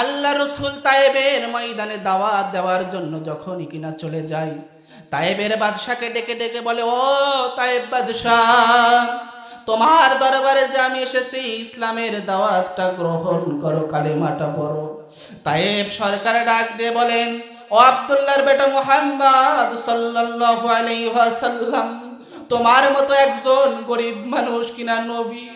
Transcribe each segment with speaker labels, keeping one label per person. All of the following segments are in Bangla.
Speaker 1: আল্লাহ রসুল তায়েবের ময়দানে দাওয়াত দেওয়ার জন্য যখনই কিনা চলে যায় তায়েবের বাদশাকে ডেকে ডেকে বলে, ও তায়েব বাদশাহ, তোমার দরবারে যে আমি এসেছি, ইসলামের দাওয়াতটা গ্রহণ করো, কালেমাটা পড়ো। তায়েব সরকার ডাক দিয়ে বলেন, ও আব্দুল্লাহর বেটা মুহাম্মদ সাল্লাল্লাহু আলাইহি ওয়াসাল্লাম, তোমার মতো একজন গরিব মানুষ কিনা নবী?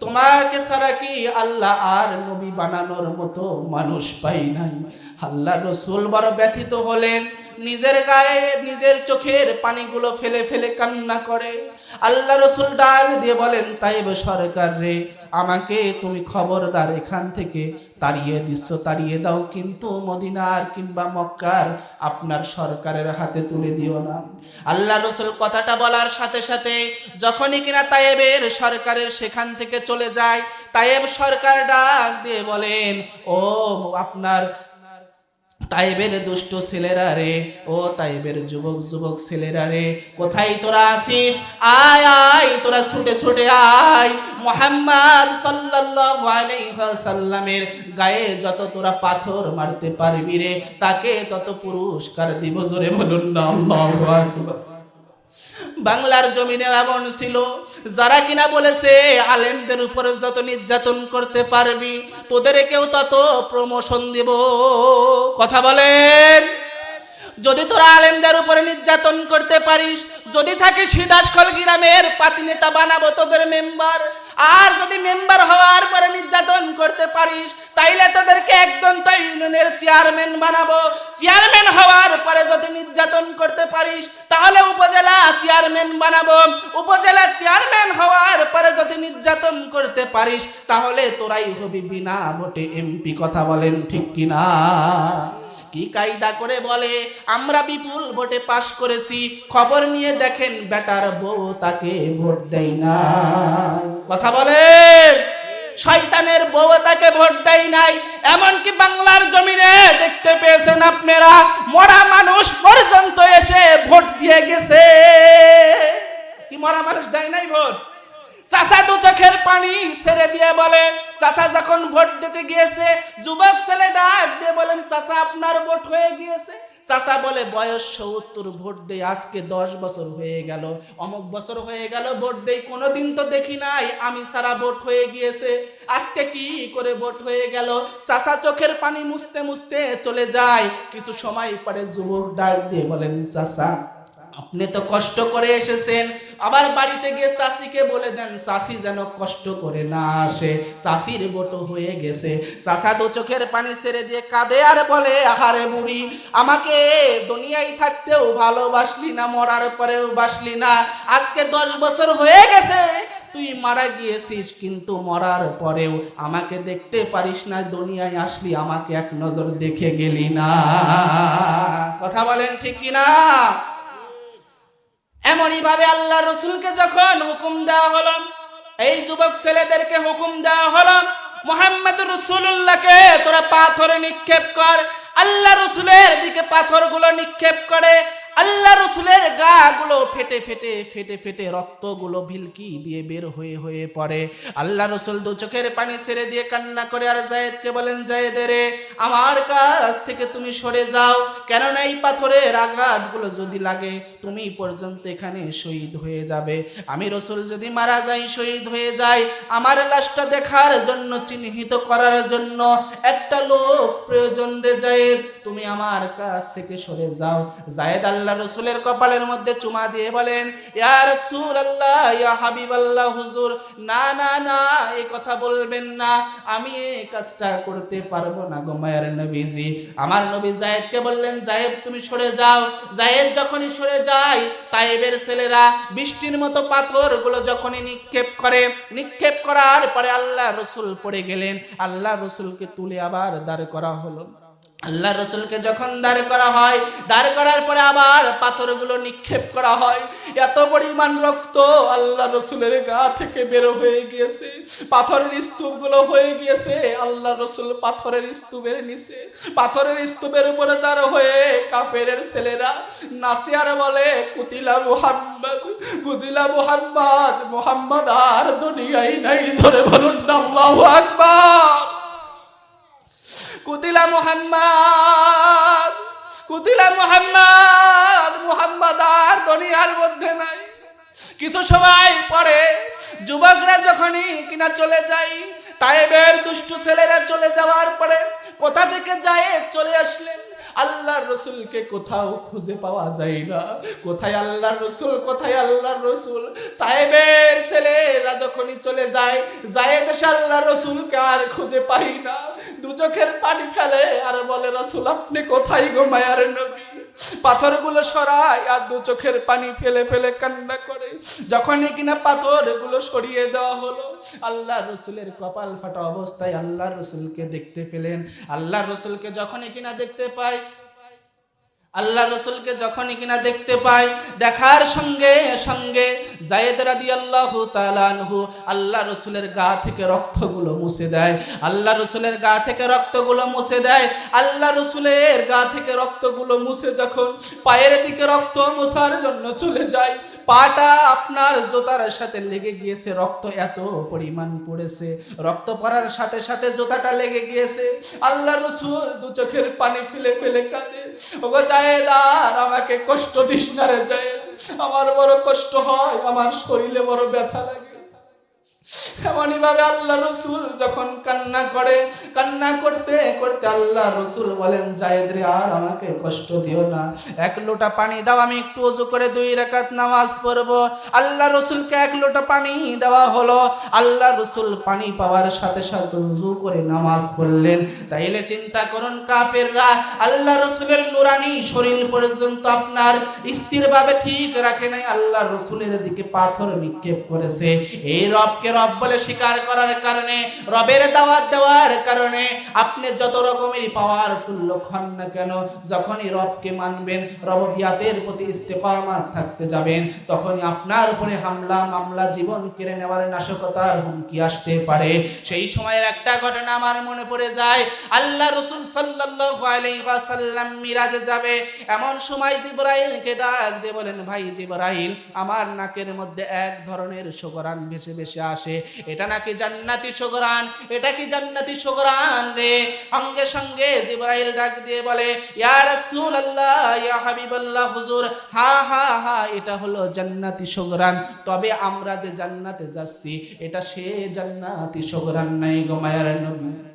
Speaker 1: তোমাকে ছাড়া কি আল্লাহ আর নবী বানানোর মতো মানুষ পাই নাই? আল্লাহ রসুল বড় ব্যথিত হলেন। নিজের গায়ে, নিজের চোখের পানিগুলো ফেলে ফেলে কান্না করে। আল্লাহ রসুল ডাক দিয়ে বলেন, তাইব সরকার রে, আমাকে তুমি খবরদার এখান থেকে তাড়িয়ে দিচ্ছ, তাড়িয়ে দাও। কিন্তু মদিনার কিংবা মক্কার আপনার সরকারের হাতে তুলে দিও না। আল্লাহ রসুল কথাটা বলার সাথে সাথে যখনই কিনা তায়েবের সরকারের সেখান থেকে চলে যায় তায়েব সরকার ডাক দিয়ে বলেন, ও আপনার তাইবের দুষ্ট ছেলেরা রে, ও তাইবের যুবক যুবক ছেলেরা রে, কোথায় তোরা আসিস? আয় আয়, তোরা ছুটে ছুটে আয়। মোহাম্মদ সাল্লামের গায়ে যত তোরা পাথর মারতে পারবি রে, তাকে তত পুরস্কার দিব, জোরে বলুন না আকবার। বাংলার জমিনে এমন ছিল, যারা কিনা বলেছে, আলেমদের উপরে যত নির্যাতন করতে পারবি, তোদেরকেও তত প্রমোশন দিব। কথা বলেন। যদি তোরা আলেমদের উপরে নির্যাতন করতে পারিস, যদি থাকে সিদাসকল গ্রামের পাতি নেতা বানাবো তোদের মেম্বার, আর যদি মেম্বার হওয়ার পরে নির্যাতন করতে পারিস, তাইলে তোদেরকে একদম তো ইউনিয়নের চেয়ারম্যান বানাবো। চেয়ারম্যান হওয়ার পরে যদি নির্যাতন করতে পারিস, তাহলে উপজেলা চেয়ারম্যান বানাবো। উপজেলা চেয়ারম্যান হওয়ার পরে যদি নির্যাতন করতে পারিস, তাহলে তোরাই হবি বিনা ভোটে এমপি, কথা বলেন ঠিক কিনা? কি কায়দা করে বলে? আমরা বিপুল ভোটে পাশ করেছি, খবর নিয়ে দেখেন বেটার বউ তাকে ভোট দেয় না। কথা বলে? শয়তানের বউ তাকে ভোট দেয় নাই। এমনকি বাংলার জমিনে দেখতে পেয়েছেন আপনারা, মরা মানুষ পর্যন্ত এসে ভোট দিয়ে গেছে। কি মরা মানুষ দেয় নাই ভোট? চাচা দু চোখের পানি ছেড়ে দিয়ে বলে, চাচা যখন ভোট দিতে গিয়েছে, যুবক ছেলে ডাক দিয়ে বলেন, চাচা, আপনার ভোট হয়ে গিয়েছে? চাচা বলে, বয়স সত্তর, ভোট দেই, আজকে দশ বছর হয়ে গেল। অমুক বছর হয়ে গেল, ভোট দেই, কোনোদিন তো দেখি নাই, আমি সারা ভোট হয়ে গিয়েছে। আজকে কি করে ভোট হয়ে গেল? চাচা চোখের পানি মুছতে মুছতে চলে যায়। কিছু সময় পরে যুবক ডাক দিয়ে বলেন, চাচা আপনি তো কষ্ট করে এসেছেন। আবার বাড়িতে গিয়ে চাষিকে বলে দেন, চাষি যেন কষ্ট করে না আসে, চাষির বটো হয়ে গেছে। চাষা দু চোখের পানি ছেড়ে দিয়ে কাঁদে আর বলে, আহারে বুড়ি, আমাকে দুনিয়ায় থাকতেও ভালোবাসলি না, মরার পরেও বাসলি না। আজকে দশ বছর হয়ে গেছে, তুই মারা গিয়েছিস, কিন্তু মরার পরেও আমাকে দেখতে পারিস না, দুনিয়ায় আসলি, আমাকে এক নজর দেখে গেলি না। কথা বলেন ঠিক কিনা? এমনই ভাবে আল্লাহ রসুলকে যখন হুকুম দেওয়া হলো, এই যুবক ছেলেদেরকে হুকুম দেওয়া হলো মোহাম্মদ রসুল্লাহকে তোরা পাথর নিক্ষেপ কর। আল্লাহ রসুলের দিকে পাথরগুলো নিক্ষেপ করে আল্লাহ রসুলের গা গুলো ফেটে ফেটে ফেটে ফেটে রক্তগুলো ভিলকি দিয়ে বের হয়ে হয়ে পড়ে। আল্লাহ রসুল দু চোখের পানি ছেড়ে দিয়ে কান্না করে, আর জায়েদকে বলেন, জায়েদে রে, আমার কাছ থেকে তুমি সরে যাও। কেননা এই পাথরের আঘাতগুলো যদি লাগে, তুমি পর্যন্ত এখানে শহীদ হয়ে যাবে। আমি রসুল যদি মারা যাই, শহীদ হয়ে যাই। আমার লাশটা দেখার জন্য, চিহ্নিত করার জন্য একটা লোক প্রয়োজন রে জায়েদ, তুমি আমার কাছ থেকে সরে যাও। জায়েদ আল্লাহ রসুলের কপালের মধ্যে চুমা দিয়ে বলেন, ইয়া রাসূল আল্লাহ ইয়া হাবিব আল্লাহ হুজুর, না না না এই কথা বলবেন না, আমি এই কাজটা করতে পারব না গো মায়ের নবীজি। আমার নবী জায়েদকে বললেন, জায়েদ, তুমি সরে যাও। জায়েদ যখনই সরে যায় তাইবের ছেলেরা বৃষ্টির মতো পাথরগুলো যখনই নিক্ষেপ করে, নিক্ষেপ করার পরে আল্লাহ রসুল পড়ে গেলেন। আল্লাহ রসুলকে তুলে আবার দাঁড় করা হলো। আল্লাহ রসুলকে যখন দাঁড় করা হয়, দাঁড় করার পরে আবার পাথরগুলো নিক্ষেপ করা হয়। এত পরিমাণ রক্ত আল্লাহ রসুলের গা থেকে বেরো হয়ে গিয়েছে। পাথরের স্তূপগুলো হয়ে গিয়েছে। আল্লাহ রসুল পাথরের স্তূপের নিচে, পাথরের স্তূপের উপরে দাঁড় হয়ে কাপের ছেলেরা নাসিয়ার বলে, কুতিলা মুহাম্মদ কুতিলা মুহাম্মদ মুহাম্মদ আর দুনিয়ায় নাই ধরে বলুন আল্লাহু আকবার। কুতিলা মোহাম্মদ কুতিলা মোহাম্মদ মোহাম্মদ আর দুনিয়ার মধ্যে নাই। কিছু সময় পরে যুবকরা যখনই কিনা চলে যায় তাইবের দুষ্টু ছেলেরা চলে যাওয়ার পরে কোথা থেকে যায়, চলে আসলেন। আল্লাহর রসুলকে কোথাও খুঁজে পাওয়া যায় না। কোথায় আল্লাহ রসুল, কোথায় আল্লাহ রসুল? তাইবের ছেলেরা যখনই চলে যায় যায় দেশে আল্লাহ রসুলকে আর খুঁজে পাই না। দু চোখের পানি ফেলে আর বলে, রসুল, আপনি কোথায় গো মায়ার নবী? পাথরগুলো সরায় আর দু চোখের পানি ফেলে ফেলে কান্না করে। যখনই কিনা পাথরগুলো সরিয়ে দেওয়া হলো, আল্লাহ রসুলের কপাল ফাটা অবস্থায় আল্লাহ রসুলকে দেখতে পেলেন। আল্লাহ রসুলকে যখনই কিনা দেখতে পাই, আল্লাহ রসুলকে যখনই কিনা দেখতে পাই, দেখার সঙ্গে সঙ্গে জায়েদ আল্লাহ রসুলের গা থেকে রক্তগুলো মুছে দেয়। আল্লাহ রসুলের গা থেকে রক্তগুলো মুছে দেয়। আল্লাহ রসুলের গা থেকে রক্তগুলো মুছে যখন পায়ের দিকে রক্ত মুছার জন্য চলে যায়, পাটা আপনার জোতার সাথে লেগে গিয়েছে, রক্ত এত পরিমাণ পড়েছে। রক্ত পড়ার সাথে সাথে জোতাটা লেগে গিয়েছে। আল্লাহ রসুল দু চোখের পানি ফেলে ফেলে কাঁদে। আমাকে কষ্ট দিস না রে আমার বড় কষ্ট হয় আমার শরীরে বড় ব্যথা লাগে। এমনই ভাবে আল্লাহ রসুল যখন কান্না করে, কান্না করতে করতে আল্লাহ রসুল বলেন, জায়েদ আর আমাকে কষ্ট দিও না। এক লোটা পানি দাও, আমি একটু অজু করে দুই রাকাত নামাজ পড়ব। আল্লাহ রসুলকে এক লোটা পানি দেওয়া হলো। আল্লাহ রসুল পানি পাওয়ার সাথে সাথে উজু করে নামাজ পড়লেন। তাইলে চিন্তা করুন কাপেররা আল্লাহ রসুলের নুরানি শরীর পর্যন্ত আপনার স্থিরভাবে ঠিক রাখে নাই। আল্লাহ রসুলের দিকে পাথর নিক্ষেপ করেছে। এই রবকে রব বলে স্বীকার করার কারণে, রবের দাওয়াত দেওয়ার কারণে আপনি যত রকমেরই পাওয়ারফুল লোক হন না কেন, যখনই রবকে মানবেন রবিয়াতের প্রতি ইস্তেফামাত থাকতে যাবেন, তখনই আপনার উপরে হামলা, মামলা, জীবন কেড়ে নেওয়ার নাশকতার হুমকি আসতে পারে। সেই সময়ের একটা ঘটনা আমার মনে পড়ে যায়, আল্লাহ রসুল ওয়াসাল্লাম মিরাজে যাবে, এমন সময় জিবরাইলকে ডাক দিয়ে বলেন, ভাই জিবরাইল, আমার নাকের মধ্যে এক ধরনের সুগরান ভেসে ভেসে আসে। এটা নাকি জান্নাতি সোগরান, এটা কি জান্নাতি সোগরান রে? সঙ্গে সঙ্গে জিব্রাইল ডাক দিয়ে বলে, ইয়া রাসূলুল্লাহ, ইয়া হাবিবাল্লাহ, হুজুর, হা হা হা, এটা হলো জান্নাতি সোগরান। তবে আমরা যে জান্নাতে যাচ্ছি, এটা সে জান্নাতি সোগরান নাই গো মায়ার নবী।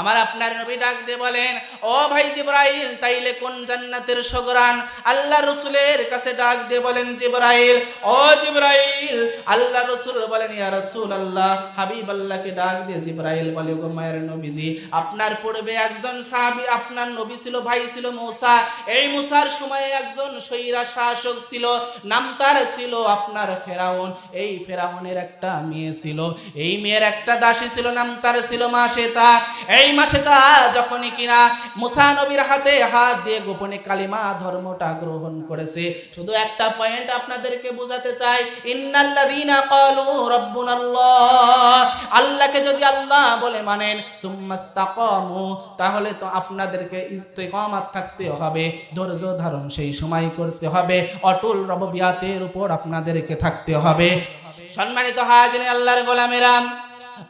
Speaker 1: আমার আপনার নবী ডাক দিয়ে বলেন, ও ভাই জিব্রাইল, তাইলে কোন জান্নাতের সগরান? আল্লাহ রসুলের কাছে ডাক দিয়ে বলেন, জিব্রাইল, ও জিব্রাইল। আল্লাহ রসুল বলেন, ইয়া রসুল আল্লাহ হাবিব আল্লাহকে ডাক দিয়ে জিব্রাইল বলে, গো মায়ের নবীজি, আপনার পূর্বে একজন সাহাবী, আপনার নবী ছিল, ভাই ছিল মূসা। এই মূসার সময়ে একজন সৈরা শাসক ছিল, নাম তার ছিল আপনার ফেরাউন। এই ফেরাউনের একটা মেয়ে ছিল, এই মেয়ের একটা দাসী ছিল, নাম তার ছিল মাসেতা এই মাসে তা যখনই কিনা মুসা নবীর হাতে হাত দিয়ে গোপনে কালিমা ধর্মটা গ্রহণ করেছে। শুধু একটা পয়েন্ট আপনাদেরকে বোঝাতে চাই, ইন্নাল্লাযীনা ক্বালু রাব্বুনাল্লাহ, আল্লাহকে যদি আল্লাহ বলে মানেন সুম্মাস্তাকামু তাহলে তো আপনাদেরকে ইস্তেকামাত থাকতে হবে, ধৈর্য ধারণ সেই সময় করতে হবে, অটল রববিয়াতের উপর আপনাদেরকে থাকতে হবে। সম্মানিত হাজির আল্লাহর গোলামেরা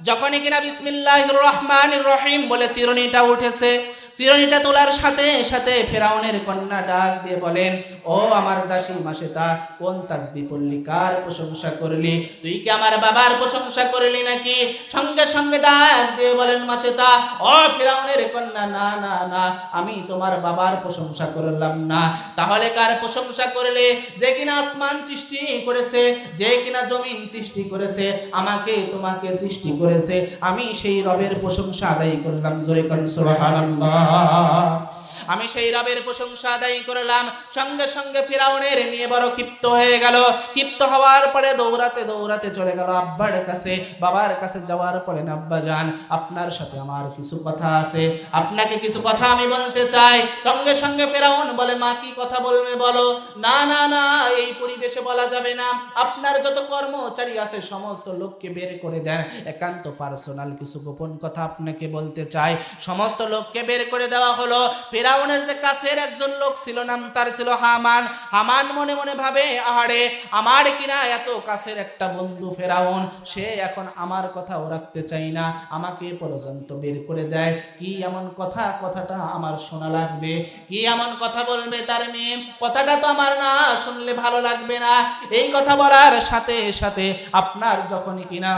Speaker 1: যখনই কিনা বিসমিল্লাহ রহমান রহিম বলে চিরনিটা উঠেছে, চিরনিটা তোলার সাথে সাথে ফেরাউনের কন্যা ডাক দিয়ে বলেন, ও আমার দাসী মাসেতা, কোন তাজদি পড়লি, কার প্রশংসা করলি? তুই কি আমার বাবার প্রশংসা করলি নাকি? সঙ্গে সঙ্গে ডাক দিয়ে বলেন, মাসেতা, ও ফেরাউনের কন্যা, না না না, আমি তোমার বাবার প্রশংসা করলাম না। তাহলে কার প্রশংসা করলে? যে কিনা আসমান সৃষ্টি করেছে, যে কিনা জমিন সৃষ্টি করেছে, আমাকে তোমাকে সৃষ্টি করেছে আমি সেই রবের প্রশংসা আদায় করলাম। জোরে করেন সুবহানাল্লাহ। আমি সেই রবের প্রশংসা আদায় করলাম। সঙ্গে সঙ্গে ফিরাউনের নিয়ে বড় ক্ষিপ্ত হয়ে গেল। ক্ষিপ্ত হওয়ার পরে দৌড়াতে দৌড়াতে চলে গেল আব্বার কাছে, বাবার কাছে যাওয়ার পরে আব্বা যান, আপনার সাথে আমার কিছু কথা আছে। আপনাকে কিছু কথা আমি বলতে চাই। সঙ্গে সঙ্গে ফেরাউন বলে, মা, কি কথা বলবে বলো? না না না, এই পরিবেশে বলা যাবে না। আপনার যত কর্মচারী আছে, সমস্ত লোককে বের করে দেন। একান্ত পার্সোনাল কিছু গোপন কথা আপনাকে বলতে চাই। সমস্ত লোককে বের করে দেওয়া হলো। ফেরাউন ফেরাউনের যে কাছের একজন লোক ছিল, নাম তার ছিল হামান। হামান মনে মনে ভাবে, আহারে, আমার কিনা এত কাছের একটা বন্ধু ফেরাউন, সে এখন আমার কথাও রাখতে চাই না, আমাকে পর্যন্ত বের করে দেয়। কি এমন কথা, কথাটা আমার শোনা লাগবে? কি এমন কথা বলবে তার মেয়ে? কথাটা তো আমার না, শুনলে ভালো লাগবে না। এই কথা বলার সাথে সাথে আপনার যখনই কিনা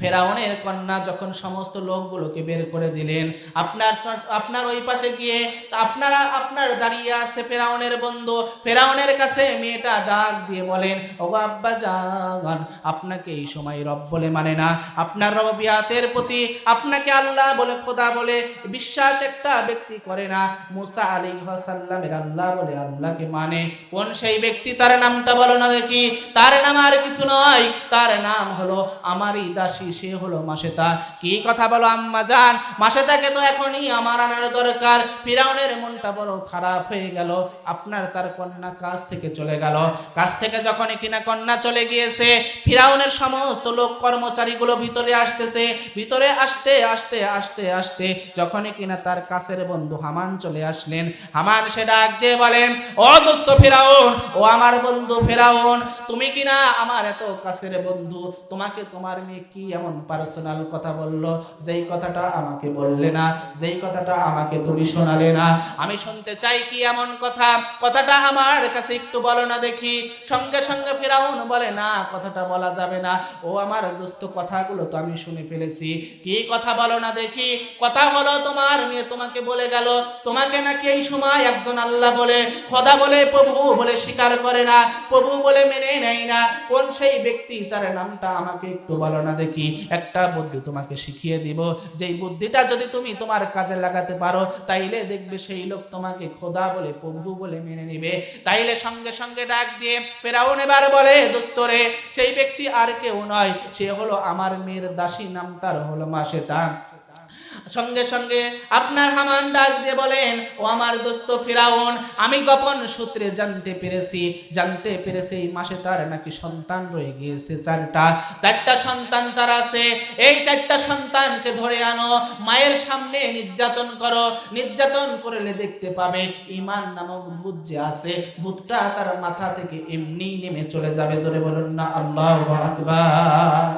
Speaker 1: ফেরাউনের কন্যা যখন সমস্ত লোকগুলোকে বের করে দিলেন, আপনার আপনার ওই পাশে গিয়ে আপনারা, আপনার দাঁড়িয়ে আছে ফেরাউনের বন্ধু, ফেরাউনের কাছে মেয়েটা ডাক দিয়ে বলেন ও আব্বা জান, আপনাকে এই সময় রব বলে মানে না। আপনার রবিয়াতের প্রতি আপনাকে আল্লাহ বলে, খোদা বলে বিশ্বাস একটা ব্যক্তি করে না। মুসা আলী সাল্লামের আল্লাহ বলে, আল্লাহকে মানে। কোন সেই ব্যক্তি? তার নামটা বলো না দেখি। তার নাম আর কিছু নয়। তার নাম হলো আমারই দাসী সে হলো মাসেতা কি কথা বলো, আম্মা জান? মাসেতাকে তো এখনই আমার আনার দরকার। ফিরাউনের মনটা বড় খারাপ হয়ে গেল। আপনার তার কন্যা কাছ থেকে চলে গেল। কাছ থেকে যখনই কিনা কন্যা চলে গিয়েছে, ফিরাউনের সমস্ত লোক কর্মচারীগুলো ভিতরে আসতেছে। ভিতরে আসতে আসতে আসতে আসতে যখনই কিনা তার কাছের বন্ধু হামান চলে আসলেন। হামান সে ডাক দিয়ে বলেন ও দোস্ত ফেরাউন, ও আমার বন্ধু ফেরাউন, তুমি কিনা আমার এত কাছের বন্ধু? তোমাকে তোমার মেয়ে কি এমন পার্সোনাল কথা বলল? যেই কথাটা আমাকে বললে না, যেই কথাটা আমাকে তুমি শোনালে না, আমি শুনতে চাই কি এমন কথা? কথাটা আমার কাছে একটু বলো না দেখি। সঙ্গে সঙ্গে ফেরাউন বলে, না, কথাটা বলা যাবে না। ও আমার দোস্ত কথাগুলো তো আমি শুনে ফেলেছি। কি কথা বলো না দেখি? কথা বলো তোমার মেয়ে তোমাকে বলে গেল। তোমাকে নাকি এই সময় একজন আল্লাহ বলে, খোদা বলে, প্রভু বলে স্বীকার করে না, প্রভু বলে মেনে নেয় না। কোন সেই ব্যক্তি, তার নামটা আমাকে একটু বলো না দেখি। একটা বুদ্ধি তোমাকে শিখিয়ে দিব। যেই বুদ্ধিটা যদি তুমি তোমার কাজে লাগাতে পারো, তাইলে দেখবে সেই লোক তোমাকে খোদা বলে, প্রভু বলে মেনে নিবে। তাইলে সঙ্গে সঙ্গে ডাক দিয়ে ফেরাউন এবার বলে, দোস্তরে, সেই ব্যক্তি আর কেউ নয়। সে হলো আমার মেয়ের দাসী, নাম তার হলো মাসেতা সঙ্গে সঙ্গে আপনার হামান ডাক দিয়ে বলেন, ও আমার দোস্ত ফিরাউন, আমি গোপন সূত্রে জানতে পেরেছি জানতে পেরেছি এই মাসে তার নাকি সন্তান রয়ে গিয়েছে চারটা। চারটা সন্তান তার আছে। এই চারটা সন্তানকে ধরে আনো, মায়ের সামনে নির্যাতন করো, নির্যাতন করলে দেখতে পাবে ইমান নামক ভূত যে আছে, ভূতটা তার মাথা থেকে এমনি নেমে চলে যাবে। জোরে বলুন না, আল্লাহ আকবার।